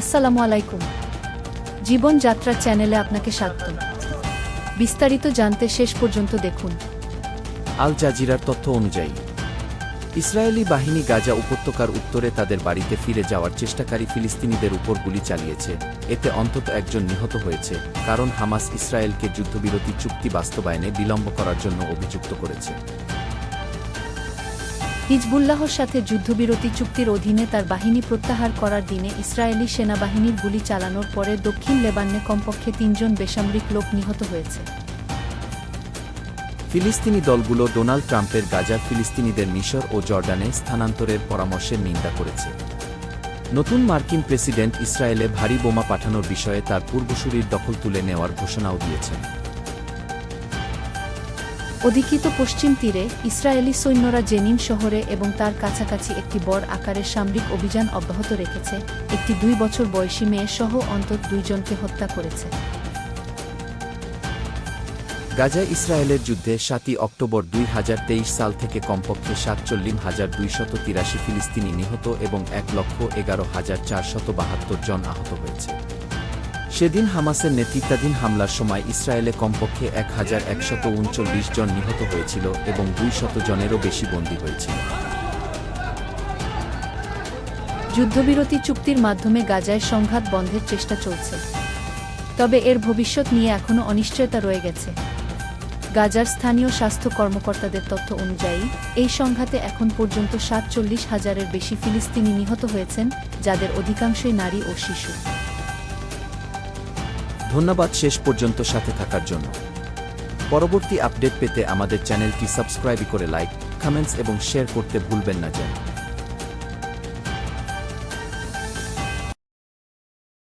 আসসালামু আলাইকুম জীবনযাত্রা চ্যানেলে আপনাকে স্বাগত বিস্তারিত জানতে শেষ পর্যন্ত দেখুন। আল জাজিরার তথ্য অনুযায়ী, ইসরায়েলি বাহিনী গাজা উপত্যকার উত্তরে তাদের বাড়িতে ফিরে যাওয়ার চেষ্টাকারী ফিলিস্তিনিদের উপর গুলি চালিয়েছে। এতে অন্তত একজন নিহত হয়েছে, কারণ হামাস ইসরায়েলকে যুদ্ধবিরতি চুক্তি বাস্তবায়নে বিলম্ব করার জন্য অভিযুক্ত করেছে। হিজবুল্লাহর সাথে যুদ্ধবিরতি চুক্তির অধীনে তার বাহিনী প্রত্যাহার করার দিনে ইসরায়েলি সেনাবাহিনীর গুলি চালানোর পরে দক্ষিণ লেবাননে কমপক্ষে তিনজন বেসামরিক লোক নিহত হয়েছে। ফিলিস্তিনি দলগুলো ডোনাল্ড ট্রাম্পের গাজার ফিলিস্তিনিদের মিশর ও জর্ডানে স্থানান্তরের পরামর্শের নিন্দা করেছে। নতুন মার্কিন প্রেসিডেন্ট ইসরায়েলে ভারী বোমা পাঠানোর বিষয়ে তার পূর্বসূরির দখল তুলে নেওয়ার ঘোষণাও দিয়েছেন। অধিকৃত পশ্চিম তীরে ইসরায়েলি সৈন্যরা জেনিন শহরে এবং তার কাছাকাছি একটি বড় আকারের সামরিক অভিযান অব্যাহত রেখেছে। একটি দুই বছর বয়সী মেয়ে সহ অন্তত দুইজনকে হত্যা করেছে। গাজা ইসরায়েলের যুদ্ধে সাতই অক্টোবর দুই হাজার তেইশ সাল থেকে কমপক্ষে সাতচল্লিশ হাজার দুইশত তিরাশি ফিলিস্তিনি নিহত এবং এক লক্ষ এগারো হাজার চারশত বাহাত্তর জন আহত হয়েছে। সেদিন হামাসের নেতৃত্বাধীন হামলার সময় ইসরায়েলে কমপক্ষে এক হাজার একশত উনচল্লিশ জন নিহত হয়েছিল এবং দুই শত জনেরও বেশি বন্দী হয়েছিল। যুদ্ধবিরতি চুক্তির মাধ্যমে গাজায় সংঘাত বন্ধের চেষ্টা চলছে। তবে এর ভবিষ্যৎ নিয়ে এখনও অনিশ্চয়তা রয়ে গেছে। গাজার স্থানীয় স্বাস্থ্য কর্মকর্তাদের তথ্য অনুযায়ী, এই সংঘাতে এখন পর্যন্ত সাতচল্লিশ হাজারের বেশি ফিলিস্তিনি নিহত হয়েছেন, যাদের অধিকাংশই নারী ও শিশু। ধন্যবাদ শেষ পর্যন্ত সাথে থাকার জন্য। পরবর্তী আপডেট পেতে আমাদের চ্যানেলটি সাবস্ক্রাইব করে লাইক কমেন্টস এবং শেয়ার করতে ভুলবেন না যেন।